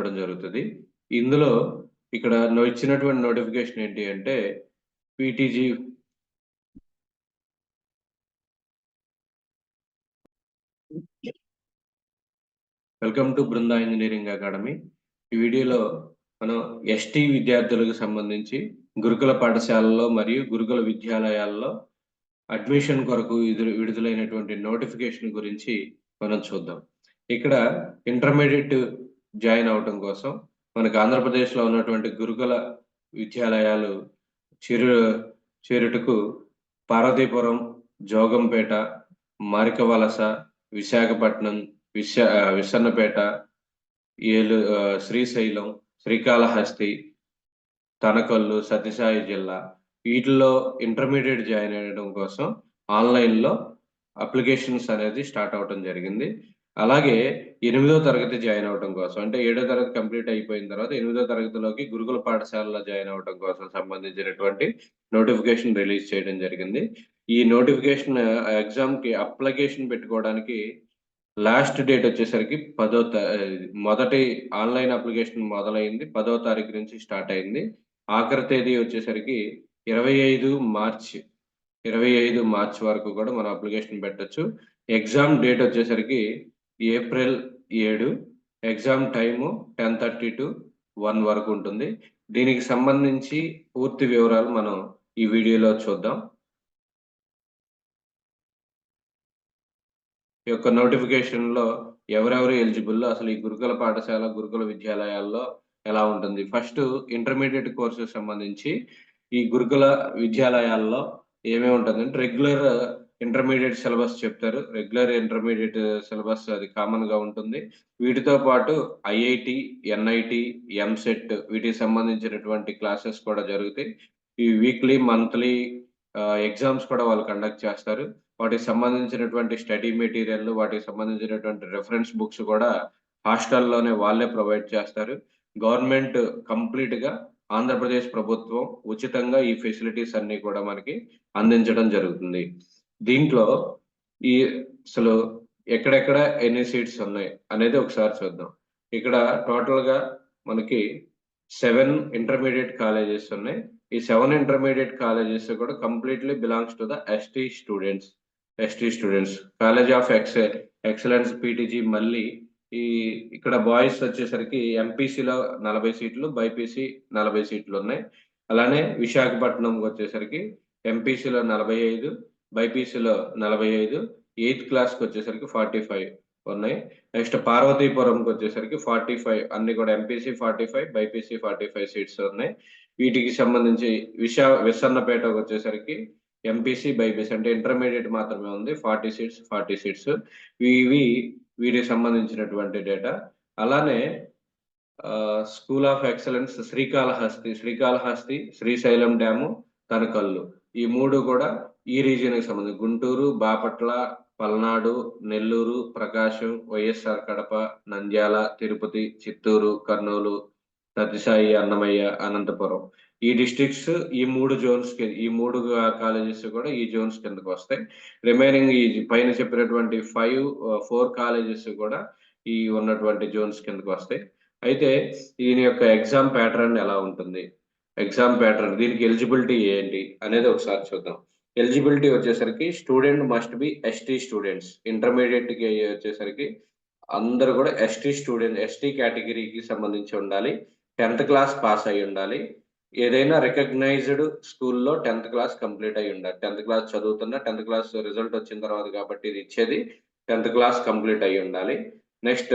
చెప్పడం జరుగుతుంది. ఇందులో ఇక్కడ ఇచ్చినటువంటి నోటిఫికేషన్ ఏంటి అంటే PTG welcome to Brinda engineering academy ఈ వీడియోలో మనం ఎస్టీ విద్యార్థులకు సంబంధించి గురుకుల పాఠశాలల్లో మరియు గురుకుల విద్యాలయాల్లో అడ్మిషన్ కొరకు విడుదలైనటువంటి నోటిఫికేషన్ గురించి మనం చూద్దాం. ఇక్కడ ఇంటర్మీడియట్ జాయిన్ అవటం కోసం మనకు ఆంధ్రప్రదేశ్లో ఉన్నటువంటి గురుకుల విద్యాలయాలు చేరు చేరుటకు పార్వతీపురం జోగంపేట మారికవలస విశాఖపట్నం విశ విసన్నపేట ఏలు శ్రీశైలం శ్రీకాళహస్తి తనకల్లు సత్యసాయి జిల్లా వీటిల్లో ఇంటర్మీడియట్ జాయిన్ అయ్యడం కోసం ఆన్లైన్లో అప్లికేషన్స్ అనేది స్టార్ట్ అవడం జరిగింది. అలాగే ఎనిమిదో తరగతి జాయిన్ అవడం కోసం అంటే ఏడో తరగతి కంప్లీట్ అయిపోయిన తర్వాత ఎనిమిదో తరగతిలోకి గురుకుల పాఠశాలలో జాయిన్ అవడం కోసం సంబంధించినటువంటి నోటిఫికేషన్ రిలీజ్ చేయడం జరిగింది. ఈ నోటిఫికేషన్ ఎగ్జామ్కి అప్లికేషన్ పెట్టుకోవడానికి లాస్ట్ డేట్ వచ్చేసరికి పదో త మొదటి ఆన్లైన్ అప్లికేషన్ మొదలైంది. పదో తారీఖు నుంచి స్టార్ట్ అయింది. ఆఖరి తేదీ వచ్చేసరికి ఇరవై ఐదు మార్చ్ ఇరవై ఐదు మార్చ్ వరకు కూడా మనం అప్లికేషన్ పెట్టొచ్చు. ఎగ్జామ్ డేట్ వచ్చేసరికి ఏప్రిల్ ఏడు exam time ten thirty to one వరకు ఉంటుంది. దీనికి సంబంధించి పూర్తి వివరాలు మనం ఈ వీడియోలో చూద్దాం. ఈ యొక్క నోటిఫికేషన్లో ఎవరెవరు ఎలిజిబుల్ అసలు ఈ గురుకుల పాఠశాల గురుకుల విద్యాలయాల్లో ఎలా ఉంటుంది? ఫస్ట్ ఇంటర్మీడియట్ కోర్సుకు సంబంధించి ఈ గురుకుల విద్యాలయాల్లో ఏమేమి ఉంటుందంటే రెగ్యులర్ ఇంటర్మీడియట్ సిలబస్ చెప్తారు. రెగ్యులర్ ఇంటర్మీడియట్ సిలబస్ అది కామన్గా ఉంటుంది. వీటితో పాటు ఐఐటి ఎన్ఐటి ఎంసెట్ వీటికి సంబంధించినటువంటి క్లాసెస్ కూడా జరుగుతాయి. ఈ వీక్లీ మంత్లీ ఎగ్జామ్స్ కూడా వాళ్ళు కండక్ట్ చేస్తారు. వాటికి సంబంధించినటువంటి స్టడీ మెటీరియల్ వాటికి సంబంధించినటువంటి రెఫరెన్స్ బుక్స్ కూడా హాస్టల్లోనే వాళ్ళే ప్రొవైడ్ చేస్తారు. గవర్నమెంట్ కంప్లీట్గా ఆంధ్రప్రదేశ్ ప్రభుత్వం ఉచితంగా ఈ ఫెసిలిటీస్ అన్ని కూడా మనకి అందించడం జరుగుతుంది. దీంట్లో ఈ అసలు ఎక్కడెక్కడ ఎన్ని సీట్స్ ఉన్నాయి అనేది ఒకసారి చూద్దాం. ఇక్కడ టోటల్గా మనకి సెవెన్ ఇంటర్మీడియట్ కాలేజెస్ ఉన్నాయి. ఈ సెవెన్ ఇంటర్మీడియట్ కాలేజెస్ కూడా completely belongs to the ST students. ST students. College of ex excellence PTG మళ్ళీ ఈ ఇక్కడ బాయ్స్ వచ్చేసరికి ఎంపీసీలో నలభై సీట్లు బైపీసీ నలభై సీట్లు ఉన్నాయి. అలానే విశాఖపట్నం వచ్చేసరికి ఎంపీసీలో నలభై ఐదు బైపీసీలో నలభై ఐదు ఎయిత్ క్లాస్కి వచ్చేసరికి ఫార్టీ ఫైవ్ ఉన్నాయి. నెక్స్ట్ పార్వతీపురంకి వచ్చేసరికి ఫార్టీ ఫైవ్ అన్ని కూడా MPC forty five BiPC forty five seats ఉన్నాయి. వీటికి సంబంధించి విశా విసన్నపేటకు వచ్చేసరికి ఎంపీసీ బైపీసీ అంటే ఇంటర్మీడియట్ మాత్రమే ఉంది. Forty seats forty seats. ఇవి వీటికి సంబంధించినటువంటి డేటా. అలానే school of excellence Srikalahasti Srikalahasti Srisailam dam Tanakallu ఈ మూడు కూడా ఈ రీజియన్కి సంబంధించి గుంటూరు బాపట్ల పల్నాడు నెల్లూరు ప్రకాశం వైఎస్ఆర్ కడప నంద్యాల తిరుపతి చిత్తూరు కర్నూలు సత్యసాయి అన్నమయ్య అనంతపురం. ఈ డిస్ట్రిక్ట్స్ ఈ మూడు జోన్స్కి ఈ మూడు కాలేజెస్ కూడా ఈ జోన్స్ కిందకు వస్తాయి. రిమైనింగ్ ఈ పైన చెప్పినటువంటి ఫైవ్ ఫోర్ కాలేజెస్ కూడా ఈ ఉన్నటువంటి జోన్స్ కిందకు వస్తాయి. అయితే దీని యొక్క ఎగ్జామ్ ప్యాటర్న్ ఎలా ఉంటుంది? ఎగ్జామ్ ప్యాటర్న్ దీనికి ఎలిజిబిలిటీ ఏంటి అనేది ఒకసారి చూద్దాం. ఎలిజిబిలిటీ వచ్చేసరికి student must be ST students. ఇంటర్మీడియట్కి వచ్చేసరికి అందరు కూడా ఎస్టీ స్టూడెంట్ ఎస్టీ కేటగిరీకి సంబంధించి ఉండాలి. టెన్త్ క్లాస్ పాస్ అయి ఉండాలి. ఏదైనా రికగ్నైజ్డ్ స్కూల్లో టెన్త్ క్లాస్ కంప్లీట్ అయి ఉండాలి. టెన్త్ క్లాస్ చదువుతున్నా టెన్త్ క్లాస్ రిజల్ట్ వచ్చిన తర్వాత కాబట్టి ఇది ఇచ్చేది టెన్త్ క్లాస్ కంప్లీట్ అయి ఉండాలి. నెక్స్ట్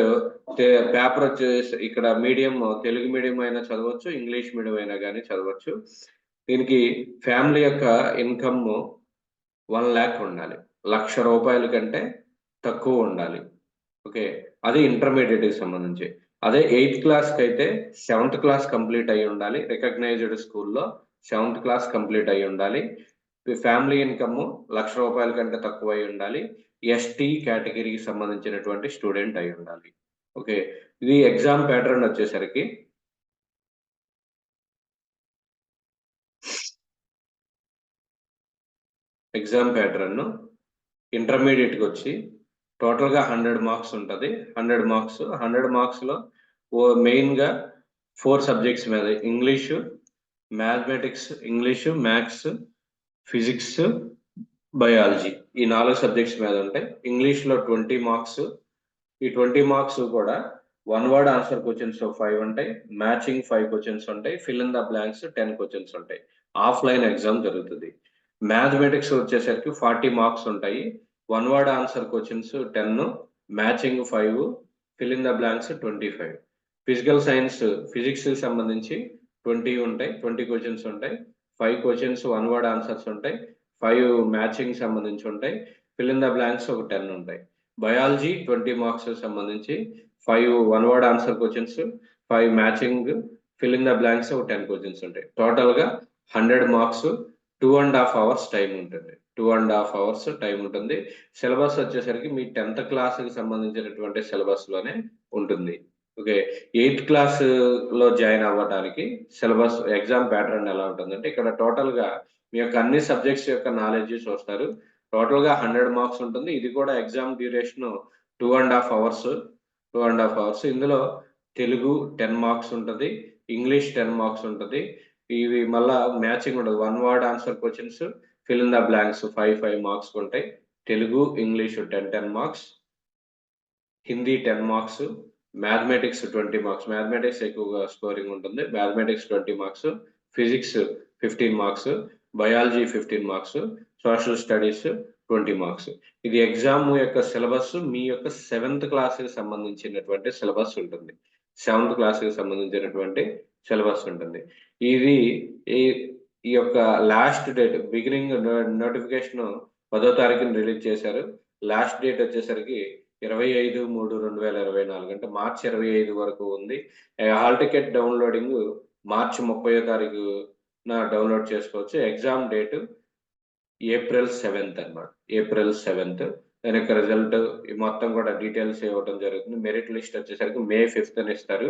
పేపర్ వచ్చేసి ఇక్కడ మీడియం తెలుగు మీడియం అయినా చదవచ్చు ఇంగ్లీష్ మీడియం అయినా కానీ చదవచ్చు. దీనికి ఫ్యామిలీ యొక్క ఇన్కమ్ వన్ ల్యాక్ ఉండాలి. లక్ష రూపాయల కంటే తక్కువ ఉండాలి. ఓకే? అది ఇంటర్మీడియట్కి సంబంధించి. అదే ఎయిత్ క్లాస్కి అయితే సెవెంత్ క్లాస్ కంప్లీట్ అయి ఉండాలి. రికగ్నైజ్డ్ స్కూల్లో సెవెంత్ క్లాస్ కంప్లీట్ అయి ఉండాలి. ఫ్యామిలీ ఇన్కమ్ లక్ష రూపాయల కంటే తక్కువ అయి ఉండాలి. ఎస్టీ కేటగిరీకి సంబంధించినటువంటి స్టూడెంట్ అయి ఉండాలి. ఓకే? ఇది ఎగ్జామ్ ప్యాటర్న్ వచ్చేసరికి ఎగ్జామ్ ప్యాటర్న్ ఇంటర్మీడియట్కి వచ్చి టోటల్గా హండ్రెడ్ మార్క్స్ ఉంటుంది. హండ్రెడ్ మార్క్స్ హండ్రెడ్ మార్క్స్లో ఓ మెయిన్గా ఫోర్ సబ్జెక్ట్స్ మీద English mathematics English maths physics biology ఈ నాలుగు సబ్జెక్ట్స్ మీద ఉంటాయి. ఇంగ్లీష్లో ట్వంటీ మార్క్స్ ఈ ట్వంటీ మార్క్స్ కూడా one word answer questions five ఉంటాయి. మ్యాచింగ్ ఫైవ్ క్వశ్చన్స్ ఉంటాయి. Fill in the blanks ten questions ఉంటాయి. ఆఫ్లైన్ ఎగ్జామ్ జరుగుతుంది. మ్యాథమెటిక్స్ వచ్చేసరికి ఫార్టీ మార్క్స్ ఉంటాయి. One word answer questions ten matching five fill in the blanks twenty five physical science physics సంబంధించి twenty ఉంటాయి twenty questions ఉంటాయి. Five questions one word answers ఉంటాయి. Five matching సంబంధించి ఉంటాయి. Fill in the blanks ఒక ten ఉంటాయి. Biology twenty marks సంబంధించి five one word answer questions five matching fill in the blanks ఒక టెన్ క్వశ్చన్స్ ఉంటాయి. టోటల్గా hundred marks two and half hours time ఉంటుంది. Two and half hours time ఉంటుంది. Syllabus వచ్చేసరికి మీ టెన్త్ క్లాస్కి సంబంధించినటువంటి సిలబస్లోనే ఉంటుంది. ఓకే ఎయిత్ క్లాస్లో జాయిన్ అవ్వడానికి సిలబస్ ఎగ్జామ్ ప్యాటర్న్ ఎలా ఉంటుందంటే ఇక్కడ టోటల్గా మీ యొక్క అన్ని సబ్జెక్ట్స్ యొక్క నాలెడ్జ్ చూస్తారు. టోటల్గా హండ్రెడ్ మార్క్స్ ఉంటుంది. ఇది కూడా exam duration two and half hours two and half hours ఇందులో తెలుగు టెన్ మార్క్స్ ఉంటుంది. ఇంగ్లీష్ టెన్ మార్క్స్ ఉంటుంది. ఇవి మళ్ళా మ్యాచింగ్ ఉండదు. One word answer questions fill in the blanks five five marks ఉంటాయి. Telugu English ten ten marks Hindi ten marks mathematics twenty marks mathematics ఎక్కువగా scoring ఉంటుంది. Mathematics twenty marks physics fifteen marks biology fifteen marks social studies twenty marks ఇది exam యొక్క syllabus మీ యొక్క seventh క్లాస్కి సంబంధించినటువంటి syllabus ఉంటుంది. సెవెంత్ క్లాస్కి సంబంధించినటువంటి సిలబస్ ఉంటుంది. ఇది ఈ ఈ యొక్క లాస్ట్ డేట్ బిగినింగ్ నోటిఫికేషన్ పదో తారీఖున రిలీజ్ చేశారు. లాస్ట్ డేట్ వచ్చేసరికి ఇరవై ఐదు మూడు రెండు వేల ఇరవై నాలుగు అంటే మార్చి ఇరవై ఐదు వరకు ఉంది. హాల్ టికెట్ డౌన్లోడింగ్ మార్చి ముప్పై తారీఖు డౌన్లోడ్ చేసుకోవచ్చు. ఎగ్జామ్ డేట్ ఏప్రిల్ సెవెంత్ అన్నమాట. April seventh. దాని యొక్క రిజల్ట్ మొత్తం కూడా డీటెయిల్స్ ఇవ్వడం జరుగుతుంది. మెరిట్ లిస్ట్ వచ్చేసరికి మే ఫిఫ్త్ ఇస్తారు.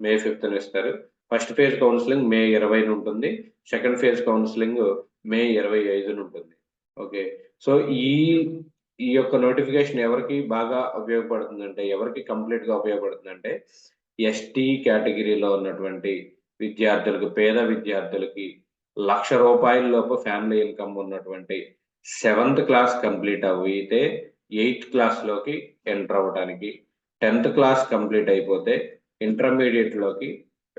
మే ఫిఫ్త్ ఇస్తారు. ఫస్ట్ ఫేజ్ కౌన్సిలింగ్ మే ఇరవై ఉంటుంది. సెకండ్ ఫేజ్ కౌన్సిలింగ్ మే ఇరవై ఐదున ఉంటుంది. ఓకే. సో ఈ ఈ యొక్క నోటిఫికేషన్ ఎవరికి బాగా ఉపయోగపడుతుందంటే ఎవరికి కంప్లీట్గా ఉపయోగపడుతుందంటే ఎస్టీ కేటగిరీలో ఉన్నటువంటి విద్యార్థులకు పేద విద్యార్థులకి లక్ష రూపాయల లోపు ఫ్యామిలీ ఇన్కమ్ ఉన్నటువంటి సెవెంత్ క్లాస్ కంప్లీట్ అయితే ఎయిత్ క్లాస్లోకి ఎంటర్ అవ్వడానికి టెన్త్ క్లాస్ కంప్లీట్ అయిపోతే ఇంటర్మీడియట్లోకి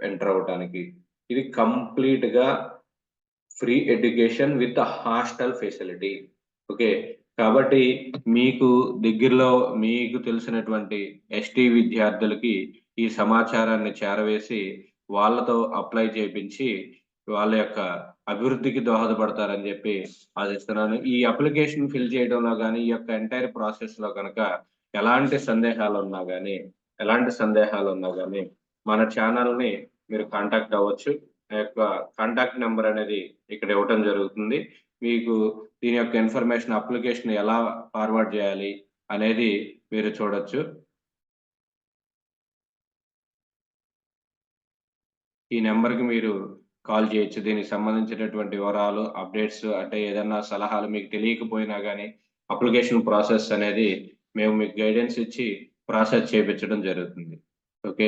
ఎంటర్ అవ్వటానికి. ఇది కంప్లీట్గా free education with hostel facility. Okay? కాబట్టి మీకు దగ్గరలో మీకు తెలిసినటువంటి ఎస్టీ విద్యార్థులకి ఈ సమాచారాన్ని చేరవేసి వాళ్ళతో అప్లై చేయించి వాళ్ళ యొక్క అభివృద్ధికి దోహదపడతారని చెప్పి ఆశిస్తున్నాను. ఈ అప్లికేషన్ ఫిల్ చేయడంలో కానీ ఈ యొక్క ఎంటైర్ ప్రాసెస్లో కనుక ఎలాంటి సందేహాలు ఉన్నా కానీ ఎలాంటి సందేహాలు ఉన్నా కానీ మన ఛానల్ని మీరు కాంటాక్ట్ అవ్వచ్చు. ఆ యొక్క కాంటాక్ట్ నెంబర్ అనేది ఇక్కడ ఇవ్వటం జరుగుతుంది. మీకు దీని యొక్క ఇన్ఫర్మేషన్ అప్లికేషన్ ఎలా ఫార్వర్డ్ చేయాలి అనేది మీరు చూడొచ్చు. ఈ నెంబర్కి మీరు కాల్ చేయొచ్చు. దీనికి సంబంధించినటువంటి వివరాలు అప్డేట్స్ అంటే ఏదన్నా సలహాలు మీకు తెలియకపోయినా కానీ అప్లికేషన్ ప్రాసెస్ అనేది మేము మీకు గైడెన్స్ ఇచ్చి ప్రాసెస్ చేయించడం జరుగుతుంది. ఓకే?